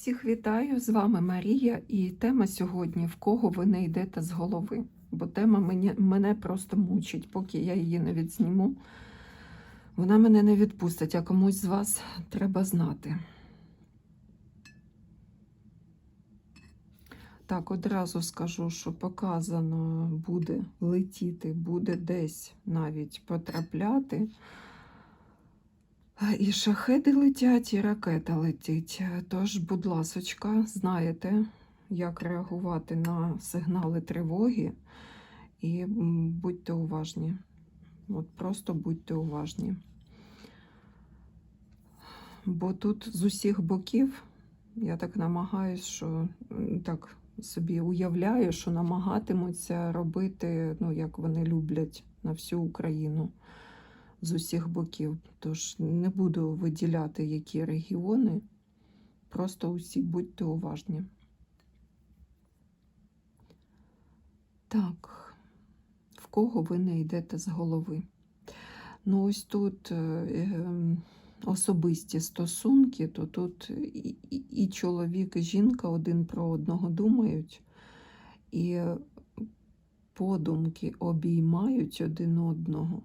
Всіх вітаю! З вами Марія, і тема сьогодні в кого ви не йдете з голови. Бо тема мені, мене просто мучить, поки я її не відсніму. Вона мене не відпустить, а комусь з вас треба знати. Так, одразу скажу, що показано буде летіти, буде десь навіть потрапляти. І шахеди летять, і ракета летить. Тож, будь ласочка, знаєте, як реагувати на сигнали тривоги, і будьте уважні. От просто будьте уважні. Бо тут з усіх боків я так намагаюсь, що так собі уявляю, що намагатимуться робити, ну, як вони люблять на всю Україну з усіх боків. Тож не буду виділяти, які регіони. Просто усі будьте уважні. Так, в кого ви не йдете з голови? Ну, ось тут е, е, особисті стосунки, то тут і, і, і чоловік, і жінка один про одного думають, і подумки обіймають один одного.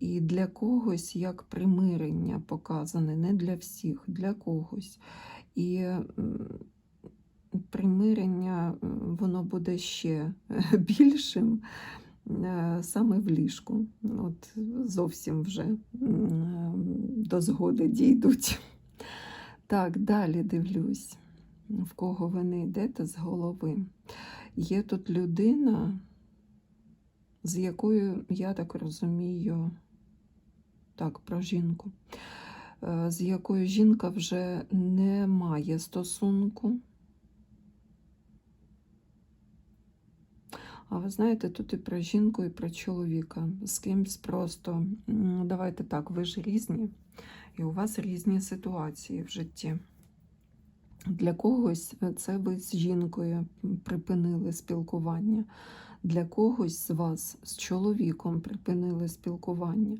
І для когось як примирення показане, не для всіх, для когось. І примирення воно буде ще більшим е, саме в ліжку. От зовсім вже до згоди дійдуть. Так, далі дивлюсь, в кого ви не йдете з голови. Є тут людина, з якою, я так розумію, так, про жінку, е, з якою жінка вже не має стосунку. А ви знаєте, тут і про жінку, і про чоловіка. З кимсь просто, давайте так, ви ж різні, і у вас різні ситуації в житті. Для когось це ви з жінкою припинили спілкування, для когось з вас з чоловіком припинили спілкування.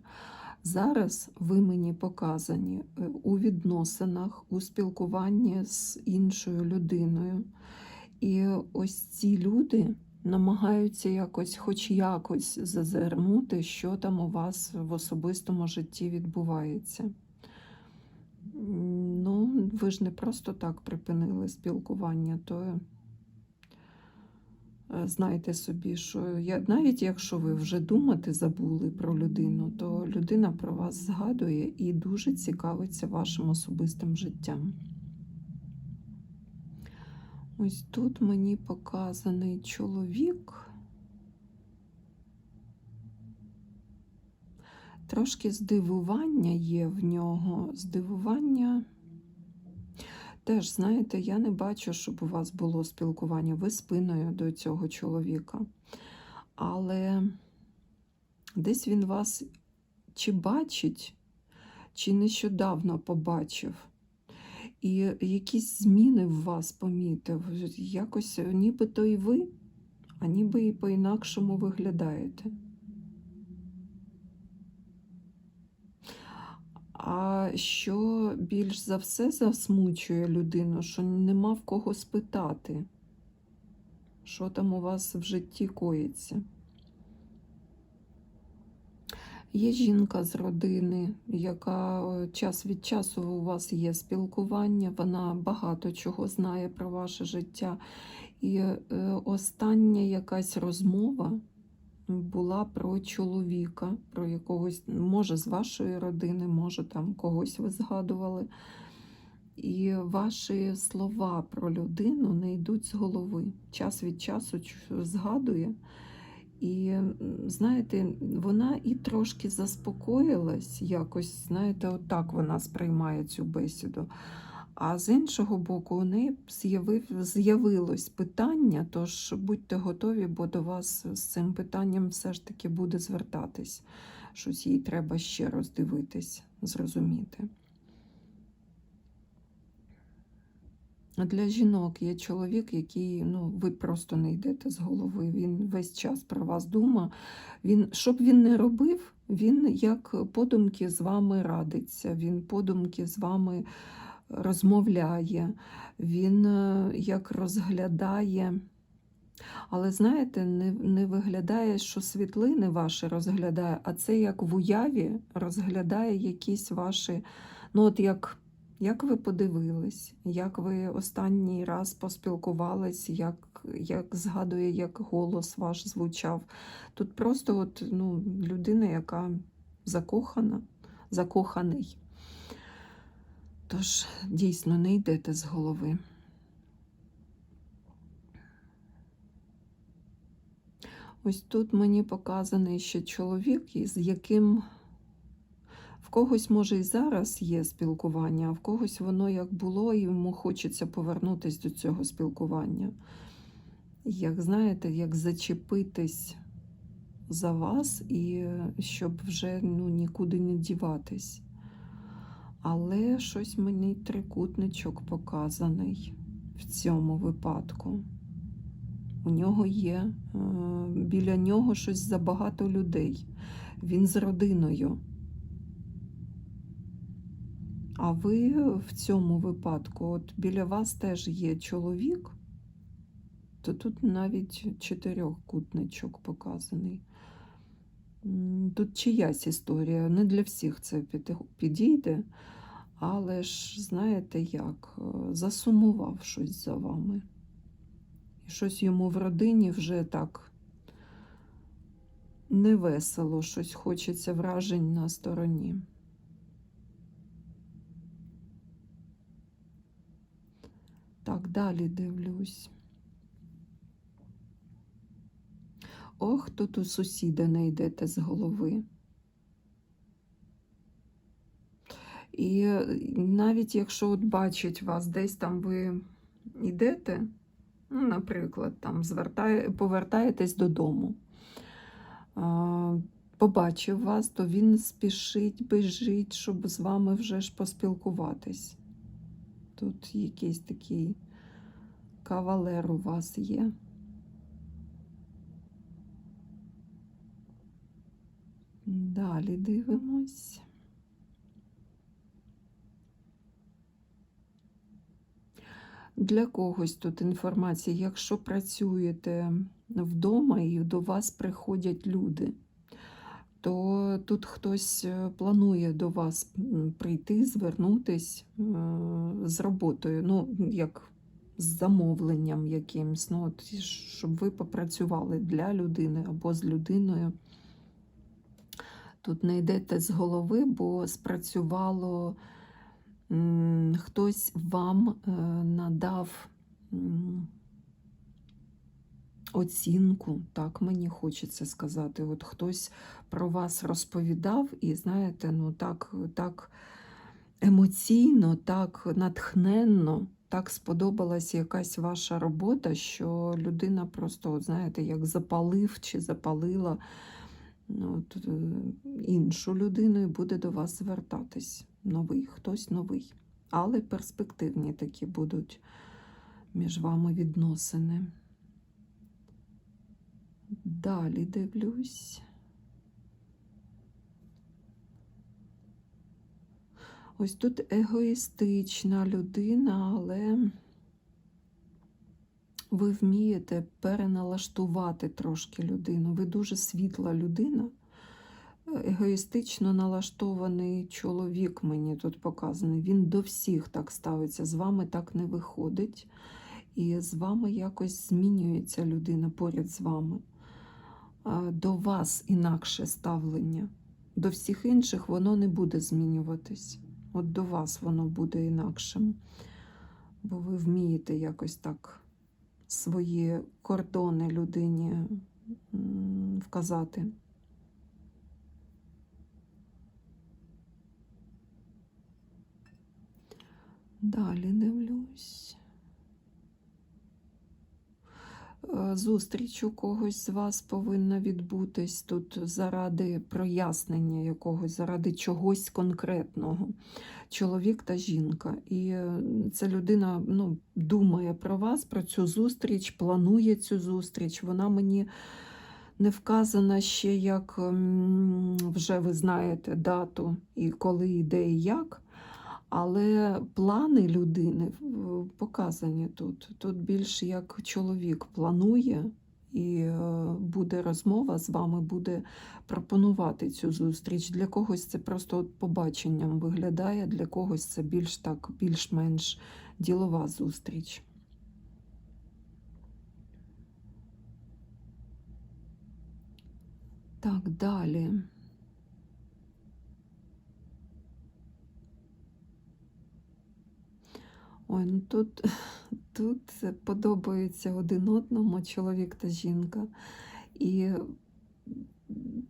Зараз ви мені показані е, у відносинах, у спілкуванні з іншою людиною. І ось ці люди намагаються якось, хоч якось зазирнути, що там у вас в особистому житті відбувається. Ну, ви ж не просто так припинили спілкування, то знайте собі, що я, навіть якщо ви вже думати забули про людину, то людина про вас згадує і дуже цікавиться вашим особистим життям. Ось тут мені показаний чоловік. Трошки здивування є в нього. Здивування. Теж, знаєте, я не бачу, щоб у вас було спілкування. Ви спиною до цього чоловіка. Але десь він вас чи бачить, чи нещодавно побачив. І якісь зміни в вас помітив. Якось нібито і ви, а ніби і по-інакшому виглядаєте. А що більш за все засмучує людину, що нема в кого спитати, що там у вас в житті коїться. Є жінка з родини, яка е, час від часу у вас є спілкування, вона багато чого знає про ваше життя. І е, остання якась розмова була про чоловіка, про якогось, може, з вашої родини, може, там когось ви згадували. І ваші слова про людину не йдуть з голови. Час від часу згадує. І знаєте, вона і трошки заспокоїлась, якось, знаєте, отак вона сприймає цю бесіду. А з іншого боку, у неї з'явилось питання, тож будьте готові, бо до вас з цим питанням все ж таки буде звертатись. Щось їй треба ще роздивитись, зрозуміти. Для жінок є чоловік, який ну, ви просто не йдете з голови. Він весь час про вас думає. Він, що б він не робив, він як подумки з вами радиться, він подумки з вами розмовляє, він е, як розглядає. Але знаєте, не, не виглядає, що світлини ваші розглядає, а це як в уяві розглядає якісь ваші, ну от як, як ви подивились, як ви останній раз поспілкувались, як, як згадує, як голос ваш звучав. Тут просто от, ну, людина, яка закохана, закоханий. Тож, дійсно, не йдете з голови. Ось тут мені показаний ще чоловік, з яким в когось, може, і зараз є спілкування, а в когось воно як було, і йому хочеться повернутися до цього спілкування. Як знаєте, як зачепитись за вас, і щоб вже ну, нікуди не діватись. Але щось мені трикутничок показаний в цьому випадку. У нього є е, біля нього щось забагато людей. Він з родиною. А ви в цьому випадку, от біля вас теж є чоловік, то тут навіть чотирьохкутничок показаний. Тут чиясь історія, не для всіх це підійде, але ж знаєте як, е, засумував щось за вами. І щось йому в родині вже так невесело, щось хочеться вражень на стороні. Так, далі дивлюсь. Ох, тут у сусіда не йдете з голови. І навіть якщо от бачить вас, десь там ви йдете, ну, наприклад, там звертає, повертаєтесь додому, побачив вас, то він спішить, біжить, щоб з вами вже ж поспілкуватись. Тут якийсь такий кавалер у вас є. Далі дивимось. Для когось тут інформація, якщо працюєте вдома і до вас приходять люди, то тут хтось е, планує до вас прийти, звернутись е, з роботою, ну, як з замовленням якимсь, ну, от, щоб ви попрацювали для людини або з людиною. Тут не йдете з голови, бо спрацювало хтось вам е, надав оцінку, так мені хочеться сказати. От хтось про вас розповідав, і знаєте, ну так, так емоційно, так натхненно, так сподобалась якась ваша робота, що людина просто, от, знаєте, як запалив чи запалила ну, от, е, іншу людину і буде до вас звертатись. Новий, хтось новий. Але перспективні такі будуть між вами відносини. Далі дивлюсь. Ось тут егоїстична людина, але ви вмієте переналаштувати трошки людину. Ви дуже світла людина. Егоїстично налаштований чоловік мені тут показаний. Він до всіх так ставиться, з вами так не виходить. І з вами якось змінюється людина поряд з вами. До вас інакше ставлення. До всіх інших воно не буде змінюватись. От до вас воно буде інакшим. Бо ви вмієте якось так свої кордони людині вказати. Далі дивлюсь. Е, Зустріч у когось з вас повинна відбутись тут заради прояснення якогось, заради чогось конкретного. Чоловік та жінка. І е, ця людина ну, думає про вас, про цю зустріч, планує цю зустріч. Вона мені не вказана ще, як вже ви знаєте дату і коли, і де, і як. Але плани людини показані тут. Тут більш як чоловік планує, і е, буде розмова з вами, буде пропонувати цю зустріч. Для когось це просто от побаченням виглядає, для когось це більш так, більш-менш ділова зустріч. Так, далі. Ой, ну тут, тут подобаються один одному чоловік та жінка. І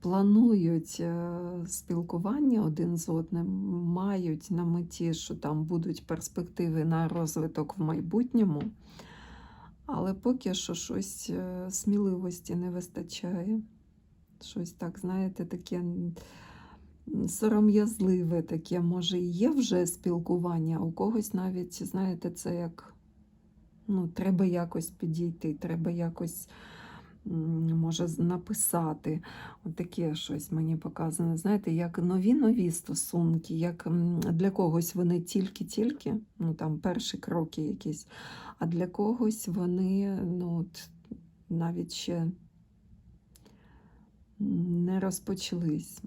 планують е, спілкування один з одним, мають на меті, що там будуть перспективи на розвиток в майбутньому, але поки що щось е, сміливості не вистачає. Щось так, знаєте, таке сором'язливе таке, може, і є вже спілкування, у когось навіть, знаєте, це як ну, треба якось підійти, треба якось, може, написати. Таке щось мені показане. Знаєте, як нові-нові стосунки, як для когось вони тільки-тільки, ну там перші кроки якісь, а для когось вони ну, навіть ще не розпочались.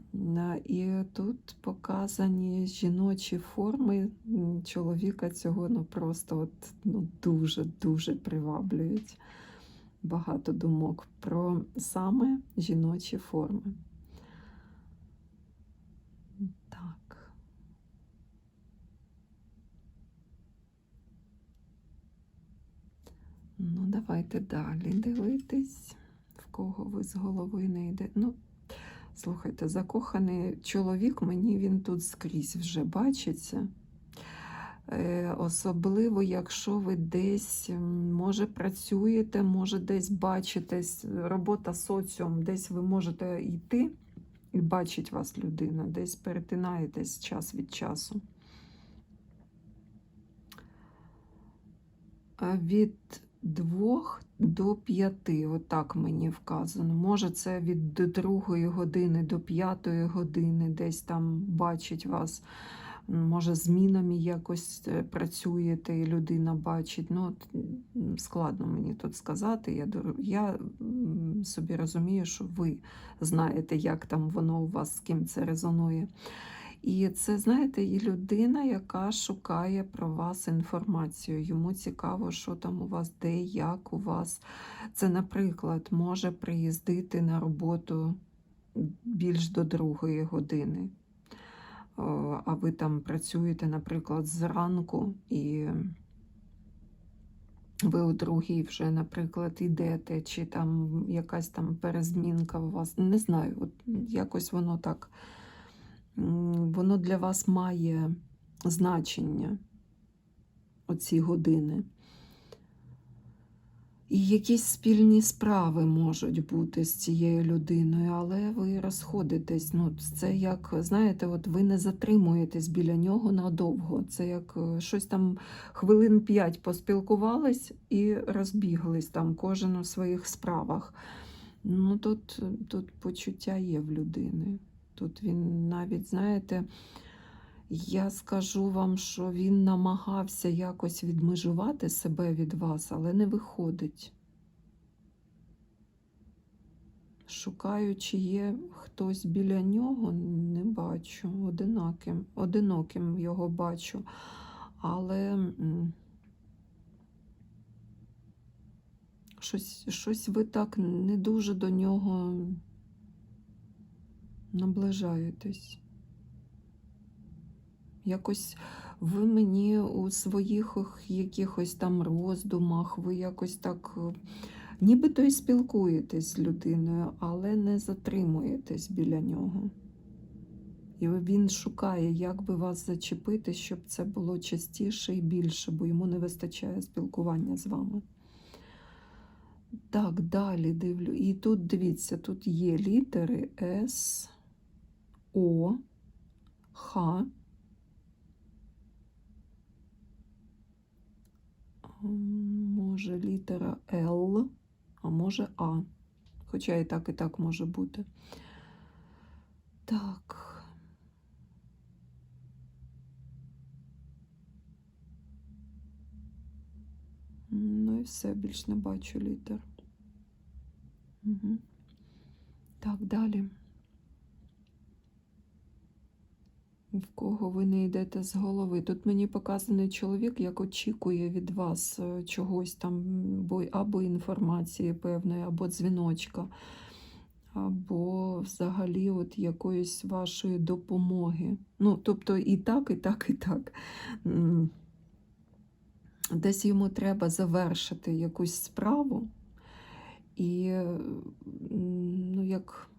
І тут показані жіночі форми чоловіка цього ну, просто от, ну, дуже-дуже приваблюють. Багато думок про саме жіночі форми. Так. Ну, давайте далі дивитись, кого ви з голови не йде. Ну, слухайте, закоханий чоловік, мені він тут скрізь вже бачиться. Е, Особливо, якщо ви десь, може, працюєте, може, десь бачитесь, робота соціум, десь ви можете йти і бачить вас людина, десь перетинаєтесь час від часу. Від двох до п'яти, отак мені вказано. Може, це від до другої години до п'ятої години, десь там бачить вас. Може, змінами якось е, працюєте, і людина бачить. Ну, складно мені тут сказати. Я, я собі розумію, що ви знаєте, як там воно у вас, з ким це резонує. І це, знаєте, і людина, яка шукає про вас інформацію. Йому цікаво, що там у вас, де, як у вас. Це, наприклад, може приїздити на роботу більш до другої години. А ви там працюєте, наприклад, зранку, і ви у другій вже, наприклад, йдете, чи там якась там перезмінка у вас. Не знаю, от якось воно так воно для вас має значення, оці години. І якісь спільні справи можуть бути з цією людиною, але ви розходитесь. Ну, це як, знаєте, от ви не затримуєтесь біля нього надовго. Це як е, щось там хвилин п'ять поспілкувались і розбіглись там кожен у своїх справах. Ну, тут, тут почуття є в людини. Тут він навіть, знаєте, я скажу вам, що він намагався якось відмежувати себе від вас, але не виходить. Шукаю, чи є хтось біля нього, не бачу. Одинаким, одиноким його бачу. Але щось, щось ви так не дуже до нього наближаєтесь. Якось ви мені у своїх якихось там роздумах, ви якось так, е, нібито і спілкуєтесь з людиною, але не затримуєтесь біля нього. І він шукає, як би вас зачепити, щоб це було частіше і більше, бо йому не вистачає спілкування з вами. Так, далі дивлю. І тут дивіться, тут є літери С, о, Х. Може літера Л, а може А. Хоча і так, і так може бути. Так. Ну і все, більш не бачу літер. Угу. Так, далі. В кого ви не йдете з голови? Тут мені показаний чоловік, як очікує від вас е, чогось там, або інформації певної, або дзвіночка, або взагалі от якоїсь вашої допомоги. Ну, тобто і так, і так, і так. Десь йому треба завершити якусь справу, і ну, як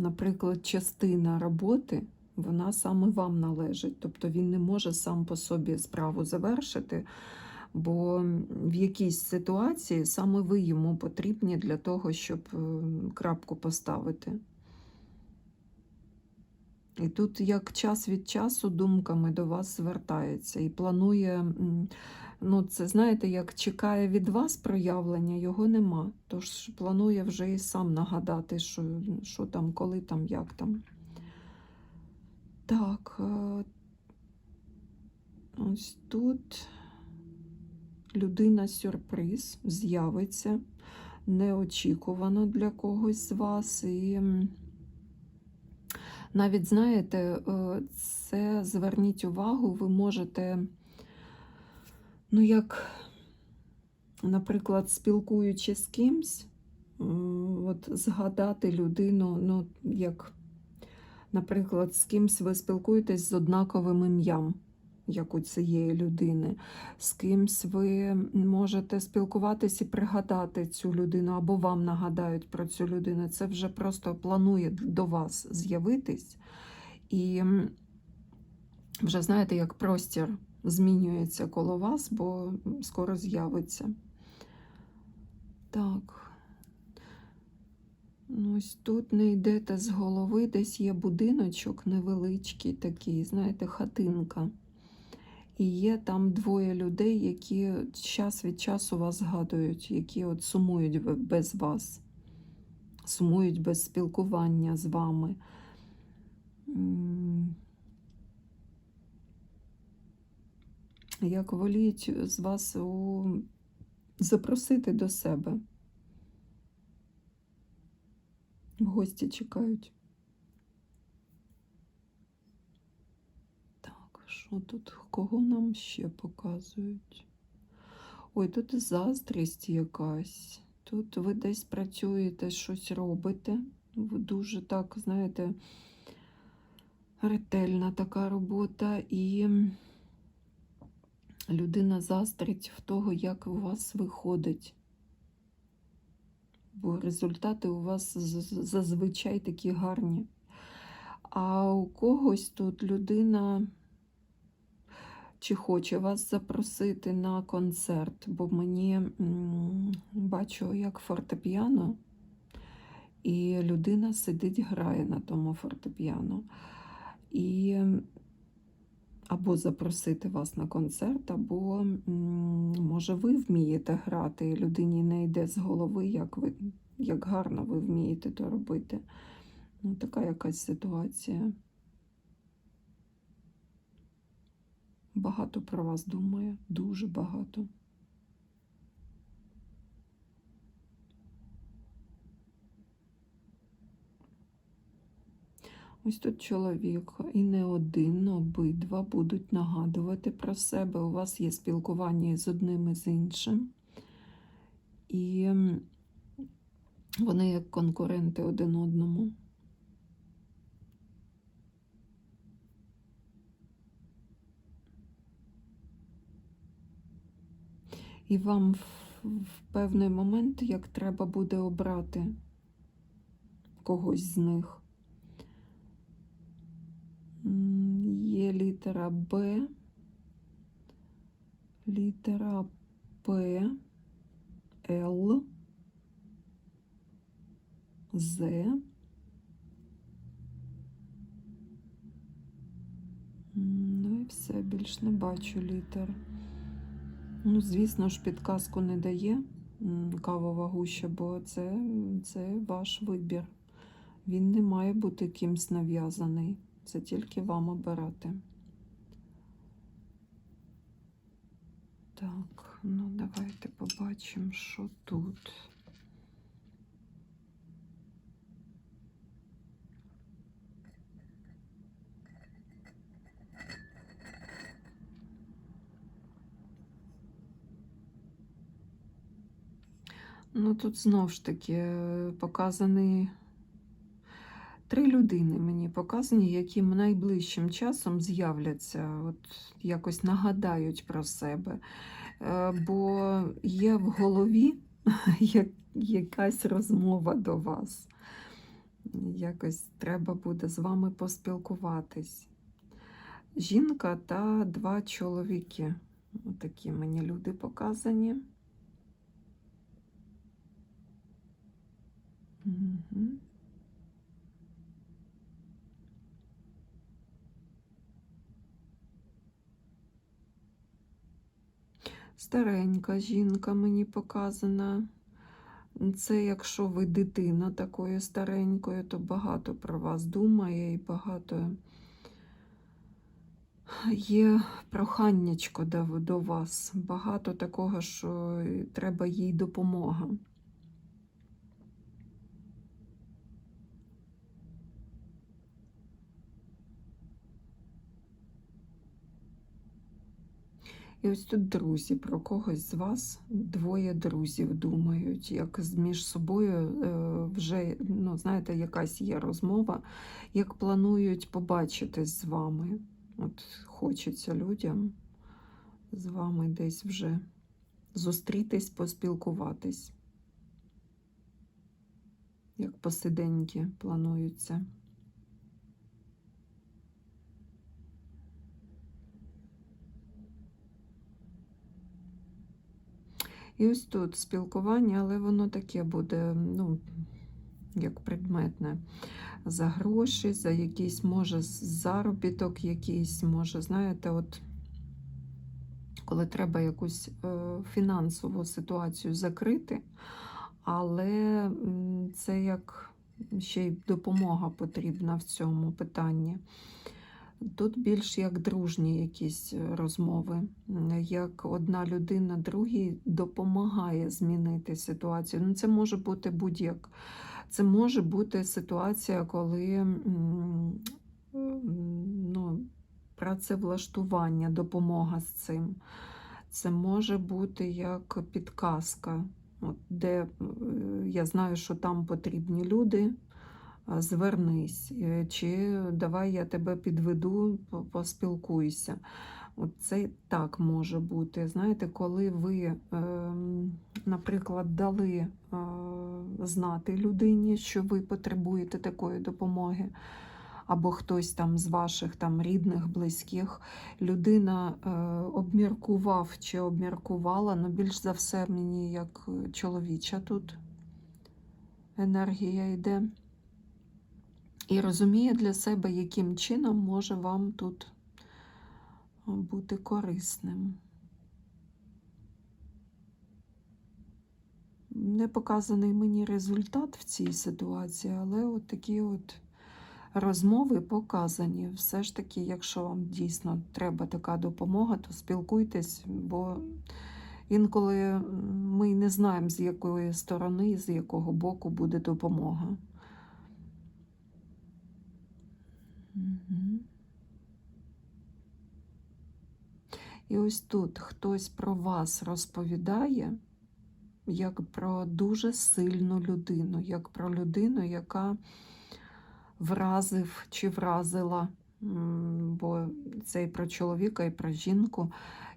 наприклад, частина роботи, вона саме вам належить. Тобто він не може сам по собі справу завершити, бо в якійсь ситуації саме ви йому потрібні для того, щоб е, крапку поставити. І тут як час від часу думками до вас звертається і планує, ну це знаєте, як чекає від вас проявлення, його нема. Тож планує вже і сам нагадати, що, що там, коли там, як там. Так, е, ось тут людина сюрприз з'явиться неочікувано для когось з вас. І навіть знаєте, е, це зверніть увагу, ви можете, ну як, наприклад, спілкуючись з кимсь, от згадати людину, ну, як, наприклад, з кимсь ви спілкуєтесь з однаковим ім'ям, як у цієї людини. З кимсь ви можете спілкуватись і пригадати цю людину, або вам нагадають про цю людину. Це вже просто планує до вас з'явитись. І вже знаєте, як простір змінюється коло вас, бо скоро з'явиться. Так. Ну, Ось тут не йдете з голови, десь є будиночок невеличкий такий, знаєте, хатинка. І є там двоє людей, які час від часу вас згадують, які от сумують без вас, сумують без спілкування з вами. Як воліють з вас у... запросити до себе. Гості чекають. Так, що тут? Кого нам ще показують? Ой, тут заздрість якась. Тут ви десь працюєте, щось робите. Ви дуже так, знаєте, ретельна така робота, і людина заздрить в того, як у вас виходить. Бо результати у вас зазвичай такі гарні. А у когось тут людина чи хоче вас запросити на концерт, бо мені бачу, як фортепіано, і людина сидить, грає на тому фортепіано. І або запросити вас на концерт, або може ви вмієте грати, і людині не йде з голови, як ви як гарно ви вмієте то робити. Ну, така якась ситуація. Багато про вас думає, дуже багато. Ось тут чоловік і не один, обидва будуть нагадувати про себе. У вас є спілкування з одним і з іншим. І вони як конкуренти один одному. І вам в, певний момент, як треба буде обрати когось з них. М, Є літера Б, літера П, Л, З. Ну і все, більш не бачу літер. Ну, звісно ж, підказку не дає кавова гуща, бо це, це ваш вибір. Він не має бути кимсь нав'язаний. Це тільки вам обирати. Так, ну давайте побачимо, що тут. Ну, тут знов ж таки е, показані три людини мені показані, які найближчим часом з'являться, от якось нагадають про себе. Е, Бо є в голові якась розмова до вас. Якось треба буде з вами поспілкуватись. Жінка та два чоловіки. Такі мені люди показані. Мгм. Старенька жінка мені показана. Це якщо ви дитина такою старенькою, то багато про вас думає і багато є проханнячко до, вас. Багато такого, що треба їй допомога. І ось тут друзі, про когось з вас двоє друзів думають, як між собою е, вже, ну, знаєте, якась є розмова, як планують побачитись з вами. От хочеться людям з вами десь вже зустрітись, поспілкуватись. Як посиденьки плануються. І ось тут спілкування, але воно таке буде, ну, як предметне. За гроші, за якийсь, може, заробіток якийсь, може, знаєте, от коли треба якусь е, фінансову ситуацію закрити, але це як ще й допомога потрібна в цьому питанні. Тут більш як дружні якісь е, розмови, як одна людина другій допомагає змінити ситуацію. Ну, це може бути будь-як. Це може бути ситуація, коли ну, працевлаштування, допомога з цим. Це може бути як підказка, де е, я знаю, що там потрібні люди звернись, е, чи давай я тебе підведу, поспілкуйся. Це так може бути. Знаєте, коли ви, ем, наприклад, дали е, знати людині, що ви потребуєте такої допомоги, або хтось там з ваших там рідних, близьких, людина е, обміркував чи обміркувала, ну більш за все мені як чоловіча тут енергія йде і розуміє для себе, яким чином може вам тут е, бути корисним. Не показаний мені результат в цій ситуації, але от такі от розмови показані. Все ж таки, якщо вам дійсно треба така допомога, то спілкуйтесь, бо інколи ми не знаємо, з якої сторони, з якого боку буде допомога. І ось тут хтось про вас розповідає як про дуже сильну людину, як про людину, яка вразив чи вразила, бо це і про чоловіка, і про жінку,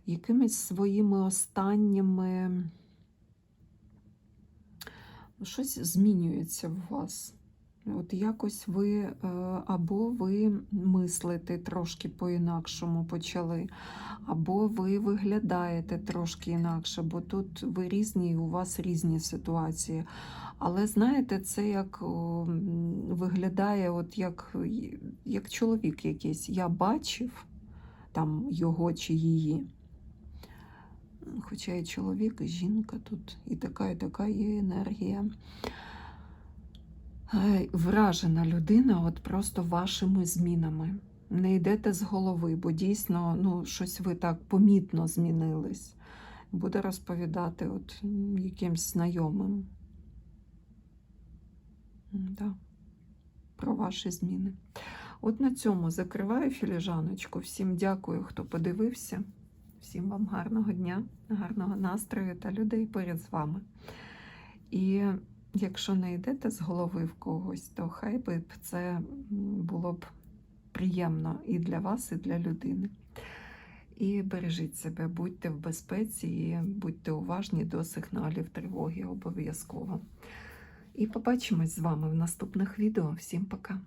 якимись своїми останніми щось змінюється в вас. От якось ви е, або ви мислите трошки по-інакшому почали, або ви виглядаєте трошки інакше, бо тут ви різні, і у вас різні ситуації. Але знаєте, це як виглядає, от як, як чоловік якийсь. Я бачив там його чи її. Хоча і чоловік, і жінка тут, і така, і така є енергія. Е, Вражена людина от просто вашими змінами. Не йдете з голови, бо дійсно ну, щось ви так помітно змінились. буде розповідати от якимсь знайомим. Да. Про ваші зміни. От на цьому закриваю філіжаночку. Всім дякую, хто подивився. Всім вам гарного дня, гарного настрою та людей поряд з вами. І якщо не йдете з голови в когось, то хай би це було б приємно і для вас, і для людини. І бережіть себе, будьте в безпеці і будьте уважні до сигналів тривоги обов'язково. І побачимось з вами в наступних відео. Всім пока!